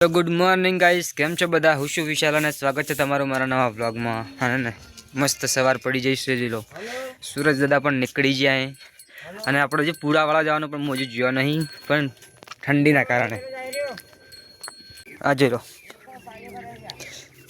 તો good morning guys કેમ છો બધા? હું શું વિશાલ અને સ્વાગત છે તમારું મારા નવા વ્લોગમાં અને મસ્ત સવાર પડી જઈશ લો સુરજ દાદા પણ નીકળી જાય અને આપણો જે પુરાવાળા જવાનું પણ મોજું જોયો નહીં પણ ઠંડીના કારણે. આ જોઈ લો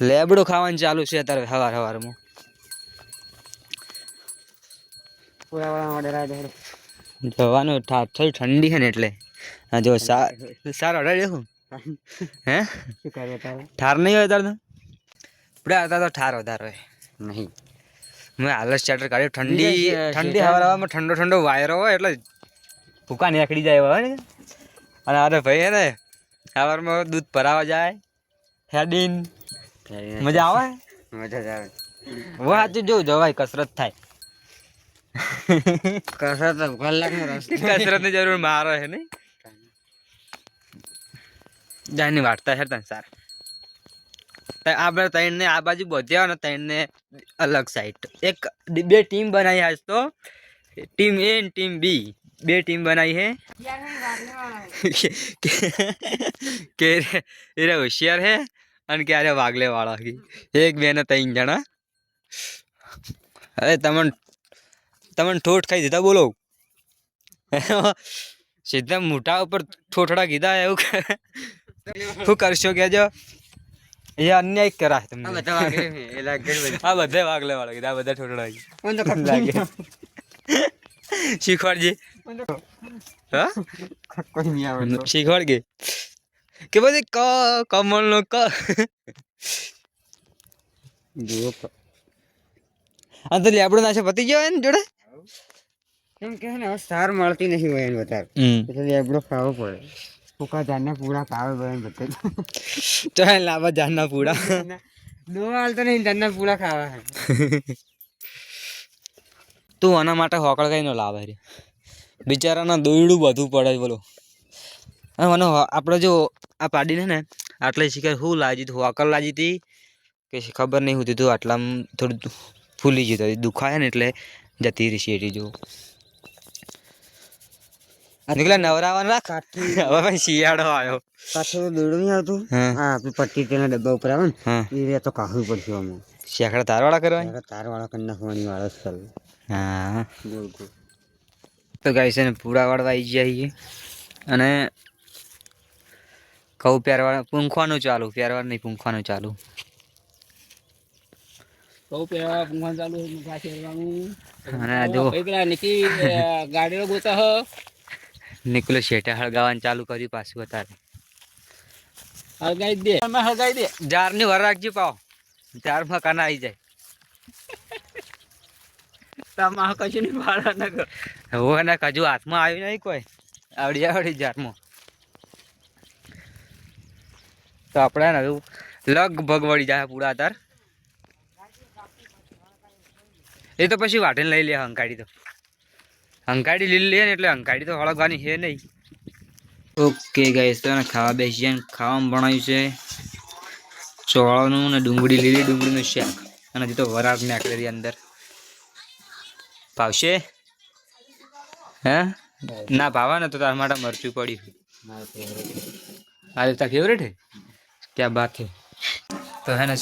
લેબડો ખાવાનું ચાલુ છે અત્યારે સવાર સવારમાં જવાનું થોડી ઠંડી છે ને એટલે. આ જો સારા સારો દેખું. હે? ઠાર નહીં હોય તારે પડે આપણે તો ઠાર વધારે હોય. નહીં. મેં હાલત ચાર્ટર કાઢ્યો. ઠંડી ઠંડી હવામાં ઠંડો ઠંડો વાયરો હોય એટલે ભૂકા નીકળી જાય હોય ને. અને અરે ભાઈ હે ને સવારમાં દૂધ ભરાવા જાય હેડીન મજા આવે? મજા જ આવે. વાંચું જોઉં જો જવાય કસરત થાય. કસરત કલાકનો રસ્તો કસરતની જરૂર મારો હે નહીં. જાની વાર્તા છે તને સાર. આપણે ત્રણ ને આ બાજુ બધ્યા ને ત્રણ ને અલગ સાઈડ એક બે ટીમ બનાવી આજ તો. ટીમ એ ને ટીમ બી બે ટીમ બનાવી હે. કે એ હોશિયાર હે અને ક્યારે વાગલે વાળા કી એક બે ને ત્રણ જણા. અરે તમને તમને ઠોઠ ખાઈ દીધા બોલો. સીધા મોઢા ઉપર ઠોઠડા કીધા એવું કે. શું કરશો કહેજો એ અન્યાય કરાય આ તમને બધા વાગે છે, એ લાગે આ બધા વાગલે વાળા કીધા આ બધા ઠોઠડા મને તો લાગે. શીખવાડજી. હા? કોઈ નહીં આવડતું. શીખવાડજે. કે પછી ક કમળ નો ક. જુઓ આ તો લેબડો નાશે પતી ગયો ને જોડે. એમ કે ને સાર મળતી નથી હોય એને વધારે. એટલે લેબડો ખાવો પડે. ફૂકા જાનના પૂરા ખાવે બધાને બધે. ચાલ લાવા જાનના પૂડા નો હાલતો નહીં જાનના પૂરા ખાવા તું આના માટે હોકળ કઈ નો લાવે રે. બિચારાના દોયડું બધું પડે બોલો. મને આપણે જો આ પાડીને ને આટલે શિકાર હું લાજી હતી હોકળ લાજી હતી કે ખબર નહીં હોતી તું આટલામાં થોડું ફૂલી જતું દુખાય ને એટલે જતી રહી શેરી જો નીકળે નવરાવાનું? રાખ હવે ભાઈ શિયાળો આવ્યો. કાઠી તો દોડું નહીં આવતું. હા. હા પટ્ટી તેના ડબ્બા ઉપર આવે ને એ તો કાહવું પડશે અમે. શેખડા તારવાળા કરવાની તાર વાળા કરી નાખવાની વાળો જ હા. તો પૂરા વાળવા આવી જઈએ અને કહું પ્યારવાળ પૂંખવાનું ચાલુ પ્યારવાર નહીં પૂંખવાનું ચાલુ. પેલા. અને આ જો. ભાઈ પેલા નિકી અ, ગાડીનો ગોતા હ. નીકળો શેઠા. હળગાવવાનું ચાલુ કર્યું પાછું અત્યારે હળગાઈ દે. તમે હળગાઈ દે. જારની વર રાખજો પાવ. જારમાં કાના આવી જાય. તમા કશું નહીં ભાડા ન કર. હવે ને હજુ હાથમાં આવ્યું નહીં કોઈ. આવડી આવડી જારમાં. તો આપણે ને લગભગ વળી જાય પૂરા તાર. એ તો પછી વાટીને લઈ લે હંકાડી તો. હંકાડી લીલી લે ને એટલે હંકાડી તો હળગવાની છે નહીં. ઓકે ગાઈસ તો ખાવા બેસી જાય ખાવામાં ભણાયું છે. ચોળાનું ને ડુંગળી, લીલી ડુંગળીનું શાક. અને હજી તો વરાળ નાખેલી અંદર. ભાવશે? હે? ના, ભાવા ને તો તારા માટે મરચું પડ્યું. આજે તાર ફેવરેટ હે? ક્યાં બાત તો હે ને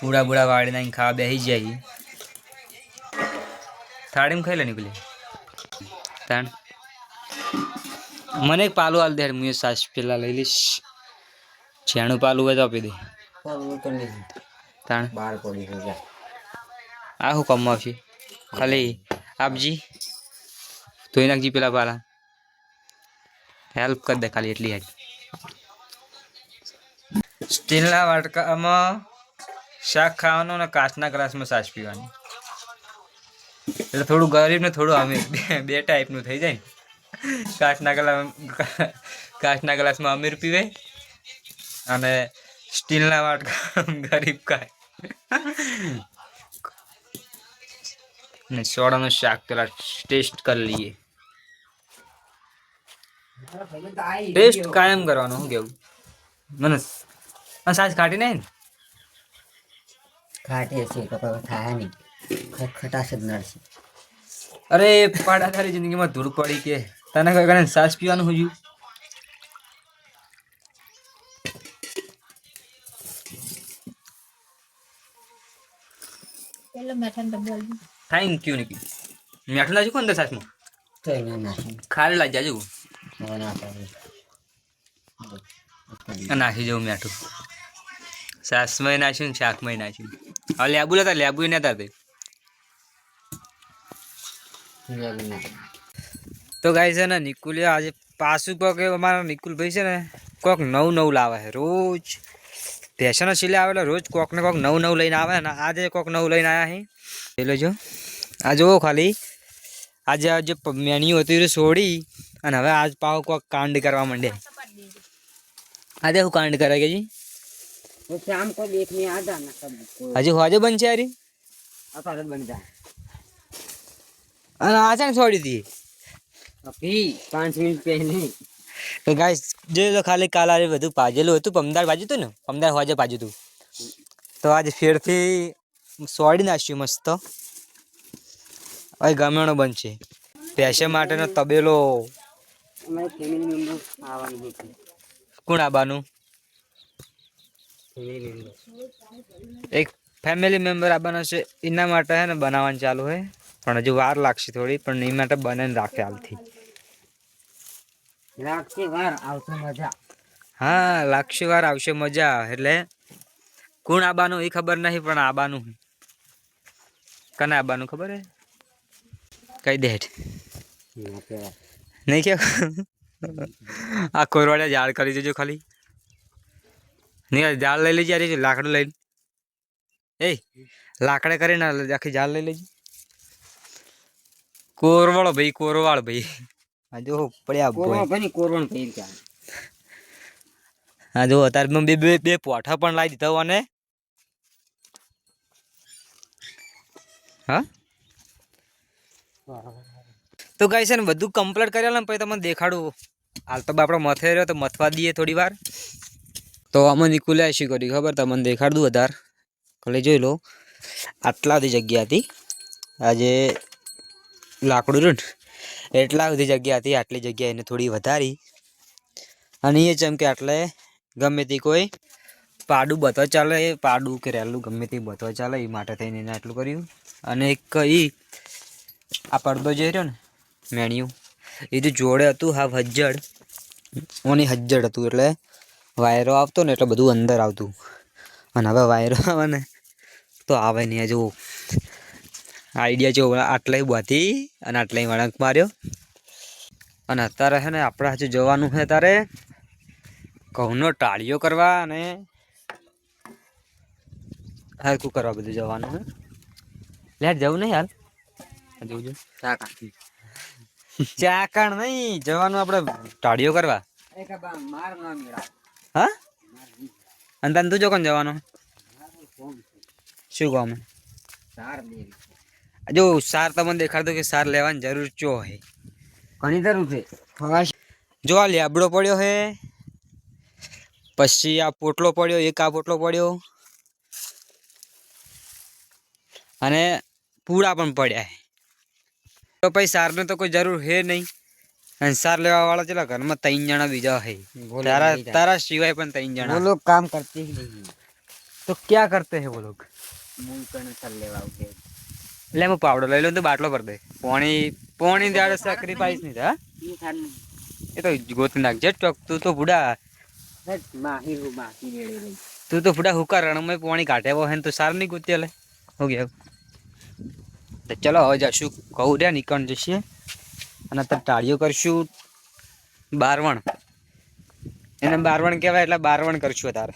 પૂડા બુડા વાળી નાખીને ખાવા બેસી જાય. થાળીમાં ખાઈ લે નીકળી. તાણ મને એક પાલું હાલ દે હું સાસ પેલા લઈ લઈશ. છેણું પાલું હોય તો આપી દે. તાણ. આ શું કમાવશે ખાલી આપજી. ધોઈ નાખજી પેલા પાલા. હેલ્પ કરી દે ખાલી એટલી હારી સ્ટીલના વાટકામાં શાક ખાવાનું અને કાચના ગ્લાસમાં સાસ પીવાની. એટલે થોડું ગરીબ ને થોડું અમીર બે- ટાઈપનું થઈ જાય. કાચના ગ્લાસ કાચના ગ્લાસમાં અમીર પીવે અને સ્ટીલના વાટકા ગરીબ ખાય. ને સોડાનું શાક પેલા ટેસ્ટ કરી લઈએ. ટેસ્ટ કાયમ કરવાનો, હું કેવું? મને સાસ કાઢી નહીં ખાટી હશે તો ખાયા નહીં. અરે પાડા તારી જિંદગીમાં ધૂળ પડી કે. તને કોઈ કારણે સાસ પીવાનું હોયું? થેન્ક યુ નિકી મેઠું લાજુ કોણ સાસમાં? તો એના નાખી લાજ જાજુ નાખી જવું મેઠું. સાસમાં નાખ્યું શાકમાં નાખ્યું. હવે લેબુ લેતા લેબુ નતા તે. તો ગાય છે ને નિકુલે આજે પાછું કોક અમારા નિકુલભાઈ છે ને કોક નવું નવું લાવે છે. રોજ ભેંસનો સિલે આવેલો રોજ કોક ને કોક નવ નવું લઈને આવે ને આજે કોક નવું લઈને આવ્યા છે એ લેજો આ જુઓ ખાલી. આજે જે મેણીઓ હતી એ છોડી અને હવે આજ પાવ કોક કાંડ કરવા માંડે. આજે હું કાંડ કરે કે જી. હજુ હોજો બનશે અરે બંધ અને આ આચાને છોડી દી અભી પાંચ મિનિટ પહેલી. તો ગાઈસ જોઈ લો ખાલી કાલ આરે બધું પાજેલું હતું પમદાર પાજ્યું હતું ને? પમદાર હોજે પાજ્યું હતું. તો આજે ફેરથી સોડી નાખ્યું મસ્ત. હવે ગમેણો બનશે. પૈસે માટેનો તબેલો. કોણ આબાનું? એક ફેમિલી મેમ્બર આવવાના છે. એના માટે હે ને બનાવવાનું ચાલુ હોય પણ હજુ વાર લાગશે થોડી પણ એ માટે બને રાખે હાલથી લાગશે વાર આવશે મજા હા લાગશે વાર આવશે મજા એટલે કોણ આબાનું એ ખબર નહીં પણ આબાનું કને આબાનું ખબર હે કઈ દે નહીં કે આ કોરવાડે ઝાડ કરી દેજો ખાલી નહીં ઝાડ લઈ લેજે અરે લાકડું લઈને એ લાકડે કરીને આખી ઝાડ લઈ લેજે કોરવાળો ભાઈ કોરવાળ ભાઈ. આ જો પડ્યા કોરવા ભાઈ બની ભાઈ ત્યાં ગયા હા જો અત્યારે બે બે બે પોઠા પણ લાવી દીધા અને હા? તો ગાય છે ને બધું કમ્પ્લીટ કરેલા ને પછી તમને દેખાડું. હાલ તો આપણો મથે રહ્યો તો મથવા દઈએ થોડી વાર. તો અમે નિકુલે શું કર્યું ખબર? તમને દેખાડ દઉં વધારે. ખાલી જોઈ લો. આટલા બધી જગ્યા હતી આજે લાકડું એટલા બધી જગ્યા હતી, આટલી જગ્યા એને થોડી વધારી. અને એ જેમ કે આટલે ગમે તે કોઈ પાડું બતવા ચાલે એ પાડું કે રેલું ગમે તે બતવા ચાલે, એ માટે થઈને એને આટલું કર્યું. અને એક ઈ આ પડદો જે રહ્યો ને, મેણિયું, એ જે જોડે હતું, હા, હજ્જડ. ઓની હજ્જડ હતું, એટલે વાયરો આવતો ને, એટલે બધું અંદર આવતું. અને હવે વાયરો આવે ને, તો આવે નહીં. આ જો આઈડિયા જો આટલાય બાંધી અને આટલાય વળાંક માર્યો. અને અત્યારે છે ને આપણે હજુ જવાનું છે તારે ઘઉંનો ટાળીઓ કરવા અને હરકું કરવા બધું જવાનું હે. લેટ જવું નહીં હાલ? જવું જો ચાકણ નહીં જવાનું આપણે ટાળીઓ કરવા. હા? અને તને તું જો કોણ જવાનું શું કહું અમે ચાર જો સાર તમને દેખાડતો કે સાર લેવાની જરૂર ચો હે? ઘણી જરૂર છે. જો આ લેબડો પડ્યો હે. પછી આ પોટલો પડ્યો એક આ પોટલો પડ્યો. અને પૂરા પણ પડ્યા હે. તો પછી સારને તો કોઈ જરૂર હે નહીં. અને સાર લેવા વાળા ચેલા ઘરમાં ત્રણ જણા બીજા હે. તારા તારા સિવાય પણ ત્રણ જણા. લોકો કામ કરતી તો ક્યાં કરતે હે વો મૂળ કણ સર લેવા આવતે લે હું પાવડો લઈ લઉં તો બાટલો પર દે. પોણી પોણી દાડે સેક્રિફાઈસ નહીં થા એ તો ગોતી નાખજે ટોક. તું તો બુડા તું તો ફૂડા હુકા રણમય પોણી કાઢે હોય તો સાર નહીં ગોતી લે હો ગયા તો ચલો હવે જશું. કહું રહ્યા નીકળ જશે. અને અત્યારે ટાળીઓ કરશું. બારવણ. એને બારવણ કહેવાય એટલે બારવણ કરશું તારે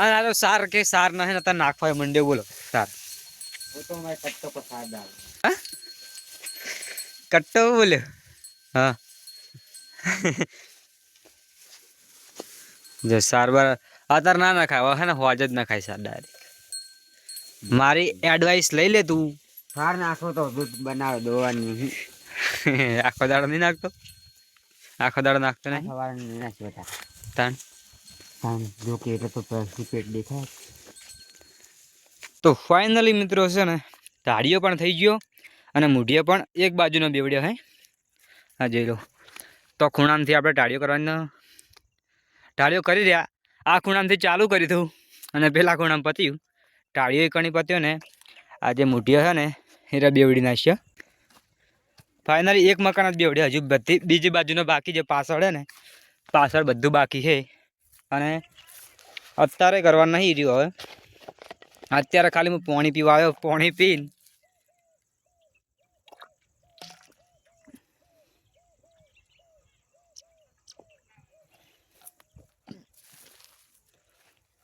અને આ તો સાર કે સાર નહીં અત્યારે નાખવા મંડ્યો બોલો. સાર वो तो हमारे कट्टों को साथ डाल કટ્ટો બોલ્યો હા જો સાર બાર અત્યારે ના નખાય હે ને હોજ જ નખાય સાર ડાયરેક્ટ મારી એડવાઇસ લઈ લે તું सार नाखो तो दूध बनाओ दो नहीं આખો દાડો નહીં નાખતો આખો દાડો નાખતો નહીં सवार नहीं बता તાણ हम जो के तो पैसे पेट देखा તો ફાઇનલી મિત્રો છે ને, ધાડીઓ પણ થઈ ગયો અને મૂઢિયો પણ એક બાજુનો બેવડ્યો હે. હા જોઈ લો. તો ખૂણામાંથી આપણે ટાળીઓ કરવાનો. ટાળીઓ કરી રહ્યા. આ ખૂણામાંથી ચાલુ કરી દઉં અને પહેલાં ખૂણામાં પત્યું. ટાળીઓ કણી પત્યો ને, આ જે મૂઢિયો છે ને એ બેવડી નાખ્યો. ફાઇનલી એક મકાન જ બેવડ્યો. હજુ બધી, બીજી બાજુનો બાકી જે પાછળ છે ને, પાછળ બધું બાકી છે અને અત્યારે કરવાનું નહીં રહ્યું હવે. અત્યારે ખાલી હું પાણી પીવા આવ્યો, પાણી પીને.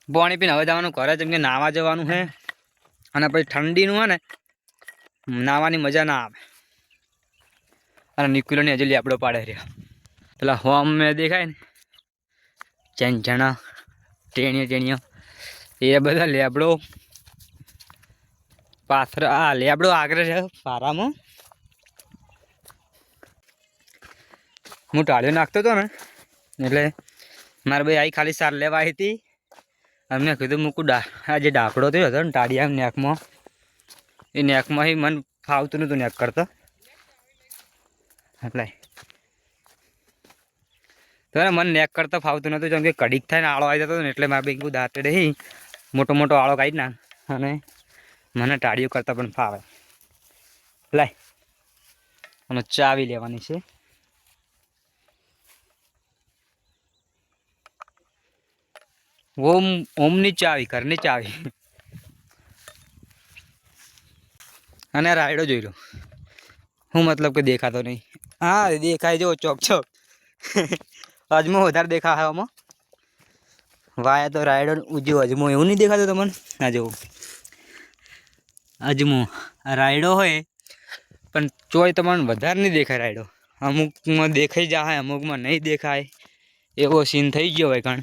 પાણી પીને હવે જવાનું ઘરે, જેમ કે નાવા જવાનું છે. અને પછી ઠંડીનું હે ને, નાવાની મજા ના આવે. અને નિકુલોની હજુ લેપડો પાડે રહ્યો પેલા હોમ મેં દેખાય ને ચંચણા ટેણીઓ ટેણીઓ એ બધા લેબડો પાથર આ લેબડો આગળ છે પારામાં. હું ટાળ્યો નાખતો હતો ને, એટલે મારે ભાઈ આવી ખાલી સાર લેવા આવી હતી. અમને કીધું મૂકું ડા આ જે ડાકડો થયો હતો ને ટાળિયા નેકમાં, એ નેકમાં મને ફાવતું નહોતું નેક કરતો. એટલે તો મન નેક કરતા ફાવતું નહોતું, જેમ કે કડીક થાય ને આળો આવી જતો ને, એટલે મારે ભાઈ દાંતે રહી મોટો મોટો આળો કાઢી નાખ. અને મને ટાળીઓ કરતાં પણ ફાવે. લાય. અને ચાવી લેવાની છે. ઓમ, ઓમની ચાવી, ઘરની ચાવી. અને રાયડો જોઈ લો. હું મતલબ કે દેખાતો નહીં. હા, દેખાય જો, ચોક ચોક. અજમો વધારે દેખાય આમાં. વાયા તો રાયડો ઉજ્યો અજમો. એવું નહીં દેખાતો તમને? ના જવું અજમો. રાયડો હોય. પણ ચોય તમને વધારે નહીં દેખાય રાયડો. અમુકમાં દેખાઈ જાય અમુકમાં નહીં દેખાય. એવો સીન થઈ ગયો હોય કારણ